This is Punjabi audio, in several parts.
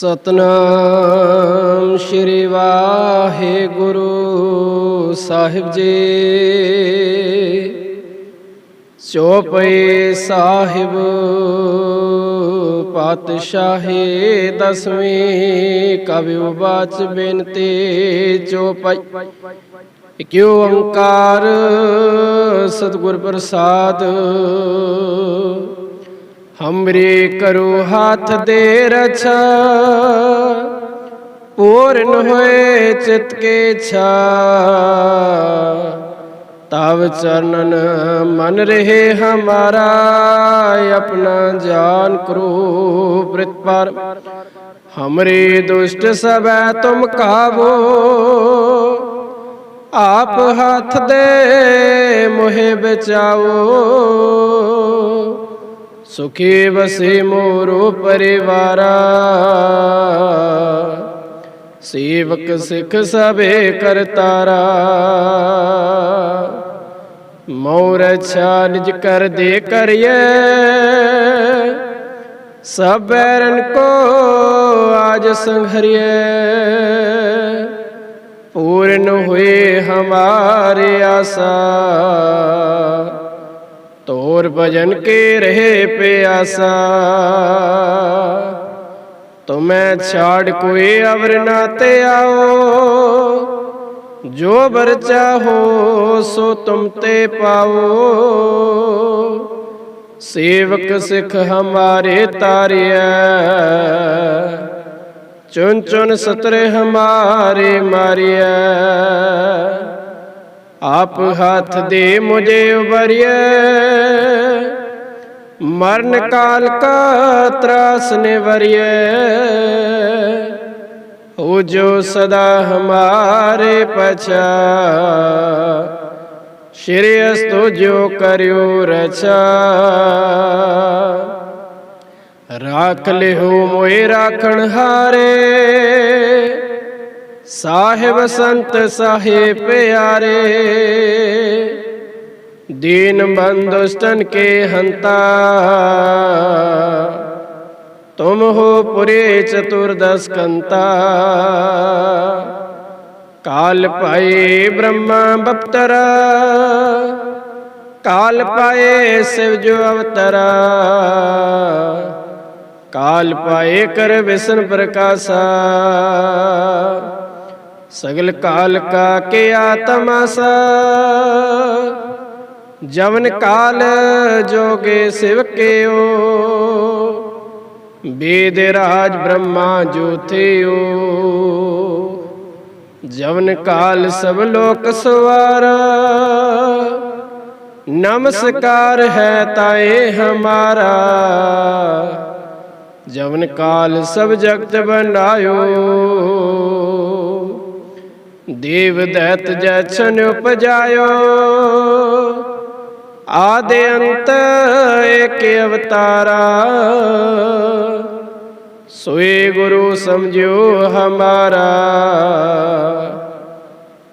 ਸਤਨਾਮ ਸ਼੍ਰੀ ਵਾਹਿਗੁਰੂ ਸਾਹਿਬ ਜੀ। ਚੋਪਈ ਸਾਹਿਬ, ਪਾਤਸ਼ਾਹੀ ਦਸਵੀਂ ਕਵਿ ਬਾਚ ਬੇਨਤੀ, ਚੋਪਈ। ਇਕਿਓ ਓੰਕਾਰ ਸਤਿਗੁਰ ਪ੍ਰਸਾਦ। ਹਮਰੇ ਕਰੋ ਹਾਥ ਦੇ ਰਛਾ। ਪੂਰਨ ਹੋਏ ਚਿਤ ਕੇ ਛਾ। ਤਵ ਚਰਨਨ ਮਨ ਰਹੇ ਹਮਾਰਾ। ਆਪਣਾ ਜਾਨ ਕਰੋ ਪ੍ਰਤਪਰ ਹਮਰੇ ਦੁਸ਼ਟ ਸਭੈ ਤੁਮ ਕਾਵੋ। ਆਪ ਹੱਥ ਦੇ ਮੋਹਿ ਬਚਾਓ। ਸੁਖੀ ਵਸੇ ਮੋਰੋ ਪਰਿਵਾਰਾ। ਸੇਵਕ ਸਿੱਖ ਸਭੇ ਕਰਤਾਰਾ ਮੋਰ ਛਾ ਨਿਜ ਕਰ ਦੇ ਕਰਿਏ। ਸਭ ਐਰਨ ਕੋ ਆਜ ਸੰਘਰਿਏ। ਪੂਰਨ ਹੋਏ ਹਮਾਰੇ ਆਸਾ। ਤੋਰ ਭਜਨ ਕੇ ਰਹੇ ਪਿਆਸਾ। ਤੁਮੈ ਛਾੜ ਕੋਈ ਅਵਰ ਨਾ ਤੇ ਆਓ। ਜੋ ਬਰ ਚਾਹੋ ਸੋ ਤੁਮ ਤੇ ਪਾਓ। ਸੇਵਕ ਸਿੱਖ ਹਮਾਰੇ ਤਾਰਿਆ ਚੁਨ ਚੁਨ ਸਤਰੇ ਹਮਾਰੇ ਮਾਰਿਆ ਆਪ ਹੱਥ ਦੇ ਮੁਝੇ ਉਬਰਿਐ ਮਰਨ ਕਾਲ ਕਾ ਤਰਾਸ ਨਿਵਰਿਐ। ਹੋ ਜੋ ਸਦਾ ਹਮਾਰੇ ਪਛਾ। ਸ਼੍ਰੀ ਅਸਤੋ ਜੋ ਕਰਿਓ ਰਚਾ ਰਾਖ ਲਿਓ ਮੋਏ ਰਾਖਣ ਹਾਰੇ। ਸਾਹਿਬ ਸੰਤ ਸਾਹੇ ਪਿਆਰੇ, ਦੀਨ ਬੰਦੁਸਤਨ ਕੇ ਹੰਤਾ। ਤੁਮ ਹੋ ਪੁਰੇ ਚਤੁਰਦਸ ਕੰਤਾ ਕਾਲ ਪਾਏ ਬ੍ਰਹਮਾ ਬਪਤਰਾ, ਕਾਲ ਪਾਏ ਸਿਵ ਜੋ ਅਵਤਰਾ। ਕਾਲ ਪਾਏ ਕਰ ਵਿਸ਼ਨ ਪ੍ਰਕਾਸ਼ਾ। ਸਗਲ ਕਾਲ ਕਾ ਕੇ ਆਤਮਾਸਾ ਜਵਨ ਕਾਲ ਜੋਗੇ ਸਿਵ ਕਿਓ ਵੇਦ ਰਾਜ ਬ੍ਰਹਮਾ ਜੋਤਿਓ। ਜਵਨ ਕਾਲ ਸਭ ਲੋਕ ਸਵਾਰਾ। ਨਮਸਕਾਰ ਹੈ ਤਾਏ ਹਮਾਰਾ। ਜਵਨ ਕਾਲ ਸਭ ਜਗਤ ਬਣਾਇਓ। ਦੇਵ ਦੈਤ ਜਛਨ ਉਪਜਾਇਓ। ਆਦਿ ਅੰਤ ਏਕ ਅਵਤਾਰਾ। ਸੋਏ ਗੁਰੂ ਸਮਝਿਓ ਹਮਾਰਾ।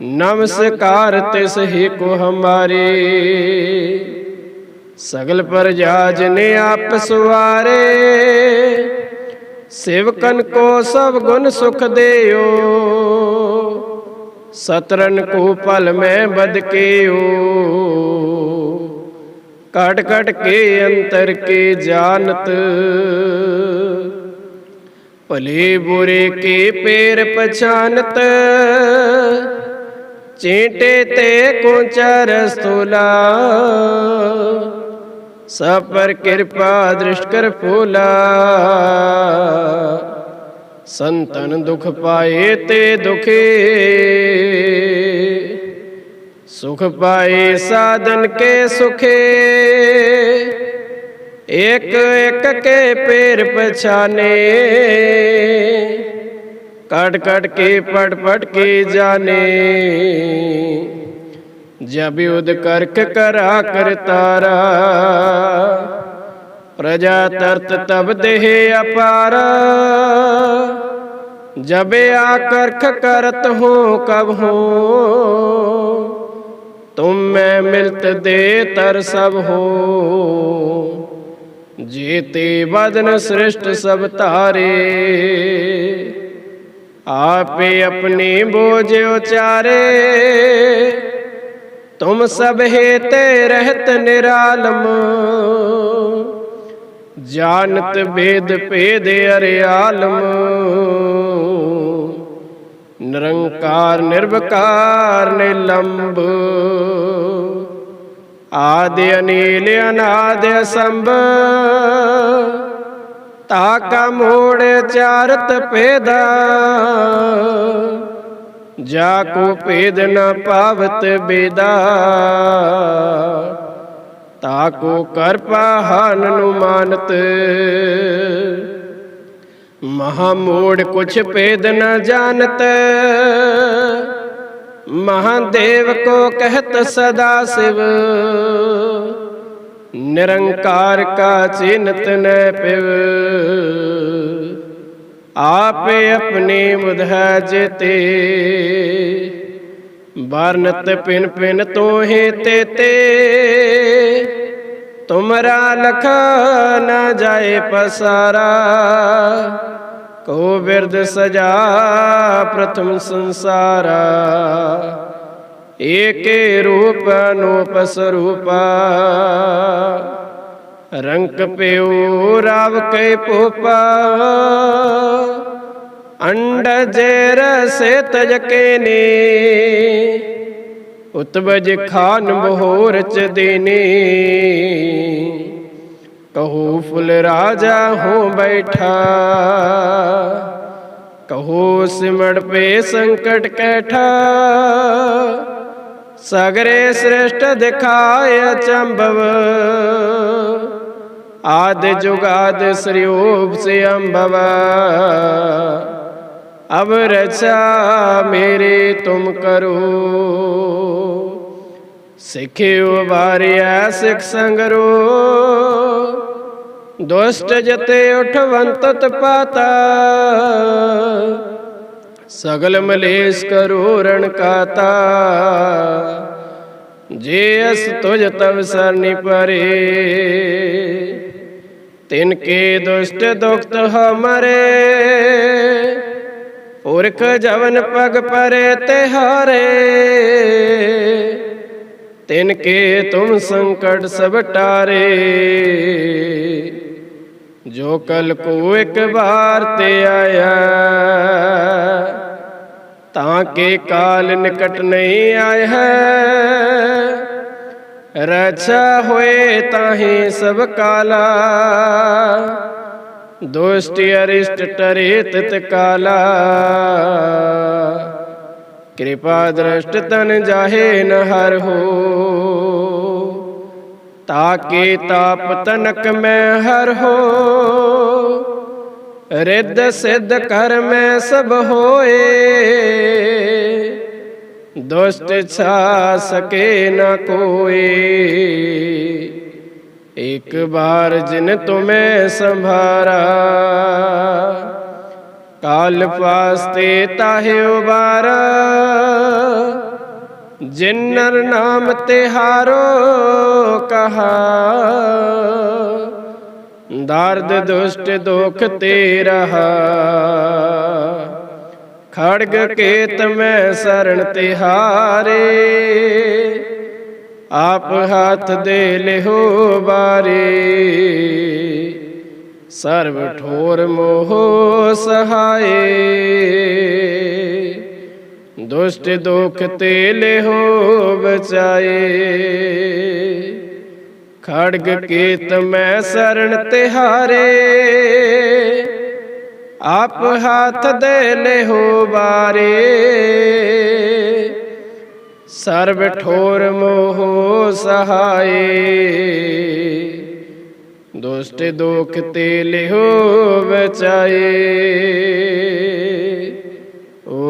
ਨਮਸਕਾਰ ਤਿਸ ਹੀ ਕੋ ਹਮਾਰੇ। ਸਗਲ ਪ੍ਰਜਾ ਜਨੇ ਆਪ ਸਵਾਰੇ। ਸੇਵਕਨ ਕੋ ਸਭ ਗੁਣ ਸੁਖ ਦੇਓ ਸਤਰਨ ਕੋ ਭਲ ਮੈਂ ਬਦ ਕੇਓ। ਕਟ ਕਟ ਕੇ ਅੰਤਰ ਕੇ ਜਾਣਤ। ਭਲੇ ਬੁਰੇ ਕੇ ਪੇਰ ਪਛਾਨਤ। ਚੇਟੇ ਤੇ ਕੋਚਾ ਰਸਤੋਲਾ ਸਭ ਪਰ ਕਿਰਪਾ ਦ੍ਰਿਸ਼ਟ ਕਰ ਫੂਲਾ। ਸੰਤਨ ਦੁਖ ਪਾਏ ਤੇ ਦੁਖੇ। ਸੁਖ ਪਾਏ ਸਾਧਨ ਕੇ ਸੁਖੇ ਇੱਕ ਇੱਕ ਕੇ ਪੇਰ ਪਛਾਨੇ ਕਟ ਕਟ ਕੇ ਪਟ ਪਟ ਕੇ ਜਾਣੇ ਜਬ ਉਦ ਕਰਕ ਕਰਾ ਕਰਤਾਰਾ ਪ੍ਰਜਾ ਤਰਤ ਤਬ ਦੇਹ ਅਪਾਰ ਜਬ ਆਕਰਖ ਕਰਤ ਹੋ ਕਬ ਹੋ ਤੁਮ ਮੈਂ ਮਿਲਤ ਦੇ ਤਰ ਸਭ ਹੋ। ਜੀਤੇ ਬਦਨ ਸ੍ਰਿਸ਼ਟ ਸਭ ਧਾਰੇ। ਆਪੇ ਆਪਣੇ ਬੋਝ ਉਚਾਰੇ। ਤੁਮ ਸਭ ਹੇਤੇ ਰਹਿਤ ਨਿਰਾਲਮ। ਜਾਣਤ ਬੇਦ ਭੇਦ ਅਰਿਆਲਮ। ਨਿਰੰਕਾਰ, ਨਿਰਵਕਾਰ, ਨਿਲੰਬ। ਆਦਿ ਅਨੀਲ, ਅਨਾਦ ਸੰਭ ਤਾਕਾ ਮੋੜ ਚਾਰਤ ਭੇਦਾ। ਜਾ ਕੋ ਭੇਦ ਨ ਪਾਵਤ ਬੇਦਾ। ਤਾ ਕੋ ਕਰ ਪਾਹਨ ਨੂੰ ਮਾਨਤ। ਮਹਾ ਮੋੜ ਕੁਛ ਭੇਦ ਨਾ ਜਾਣਤ। ਮਹਾਦੇਵ ਕੋ ਕਹਿਤ ਸਦਾ ਸਿਵ। ਨਿਰੰਕਾਰ ਕਾ ਚਿੰਤ ਨ ਪਿਵ। ਆਪੇ ਆਪਣੀ ਮੁਧੈ ਜਿਤੇ ਵਰਨਤ ਪਿਨ ਪਿਨ ਤੋਹੇ ਤੇ ਤੇ ਤੁਮਰਾ ਲਖ ਨਾ ਜਾਏ ਪਸਾਰਾ ਕੋ ਬਿਰਦ ਸਜਾ ਪ੍ਰਥਮ ਸੰਸਾਰਾ। ਏਕੇ ਰੂਪ ਅਨੂਪ ਸਰੂਪਾ, ਰੰਕ ਪਿਉ ਰਾਵ ਕੈ ਪੋਪਾ। ਅੰਡ ਜੇ ਰਸੇ ਤਜ ਕੇ ਨੇ ਉਤਵਜ ਖਾਨ ਬਹੋਰ ਚ ਦੇਨੇ। ਕਹੋ ਫੁੱਲ ਰਾਜਾ ਹੋ ਬੈਠਾ। ਕਹੋ ਸਿਮੜ ਪੇ ਸੰਕਟ ਕੈਠਾ। ਸਗਰੇ ਸ੍ਰਿਸ਼ਟ ਦਿਖਾਇ ਅਚੰਭਵ। ਆਦ ਜੁਗਾਦ ਸ੍ਰਿਯੋਪ ਸੇ ਅੰਭਵ। ਅਬ ਰਚਾ ਮੇਰੇ ਤੁਮ ਕਰੋ। ਸਿੱਖਿਓ ਵਾਰਿਆ ਸਿਖ ਸੰਗਰੋ। ਦੁਸ਼ਟ ਜਤੇ ਉਠਵੰਤਤ ਪਾਤਾ ਸਗਲ ਮਲੇਸ਼ ਕਰੋ ਰਣ ਕਾਤਾ। ਜੇ ਅਸ ਤੁਜ ਤਵ ਸਰਨੀ ਪਰੇ, ਤਿਨ ਕੇ ਦੁਸ਼ਟ ਦੁਖਤ ਹਮਰੇ। ਪੁਰਖ ਜਵਨ ਪਗ ਪਰੇ ਤੇ ਹਾਰੇ। ਤਿਨ ਕੇ ਤੁਮ ਸੰਕਟ ਸਭ ਟਾਰੇ। ਜੋ ਕਲ ਕੋ ਇੱਕ ਵਾਰ ਤੇ ਆਇਆ, ਤਾਂ ਕੇ ਕਾਲ ਨਿਕਟ ਨਹੀਂ ਆਇਆ। ਹੈ ਰਛਾ ਹੋਏ ਤਾਹੀ ਸਭ ਕਾਲਾ, ਦੁਸ਼ਟ ਅਰਿਸ਼ਟ ਟਰੇ ਤਿਤ ਕਾਲਾ। ਕਿਰਪਾ ਦ੍ਰਸ਼ਟ ਤਨ ਜਾਹੇ ਨ ਹਰ ਹੋ। ਤਾਕੇ ਤਾਪ ਤਨਕ ਮੈਂ ਹਰ ਹੋ ਰਿੱਧ ਸਿੱਧ ਕਰ ਮੈਂ ਸਭ ਹੋਏ ਦੁਸ਼ਟ ਛਾ ਸਕੇ ਨਾ ਕੋਈ ਇੱਕ ਬਾਰ ਜਿਨ ਤੁਮੇ ਸੰਭਾਰਾ ਕਾਲ ਪਾਸਤੇ ਤਾਹੇ ਉਬਾਰਾ ਜਿਨਰ ਨਾਮ ਤਿਹਾਰੋ ਕਹਾ। ਦਰਦ ਦੁਸ਼ਟ ਦੁਖ ਤੇ ਰਹਾ ਖੜਗ ਕੇਤ ਮੈਂ ਸਰਣ ਤਿਹਾਰੇ ਆਪ ਹੱਥ ਦੇ ਲਿਹੋ ਬਾਰੇ। ਸਰਬ ਠੋਰ ਮੋਹ ਸਹਾਏ। ਦੁਸ਼ਟ ਦੁਖ ਤੇ ਲਿਹੋ ਬਚਾਏ। ਖੜਗ ਕੇਤ ਮੈਂ ਸਰਣ ਤਿਹਾਰੇ। ਆਪ ਹੱਥ ਦੇ ਲਿਹੋ ਬਾਰੇ ਸਰਬ ਠੋਰ ਮੋਹ ਸਹਾਏ। ਦੁਸ਼ਟ ਦੁਖ ਤੇ ਲਿਹੋ ਬਚਾਏ।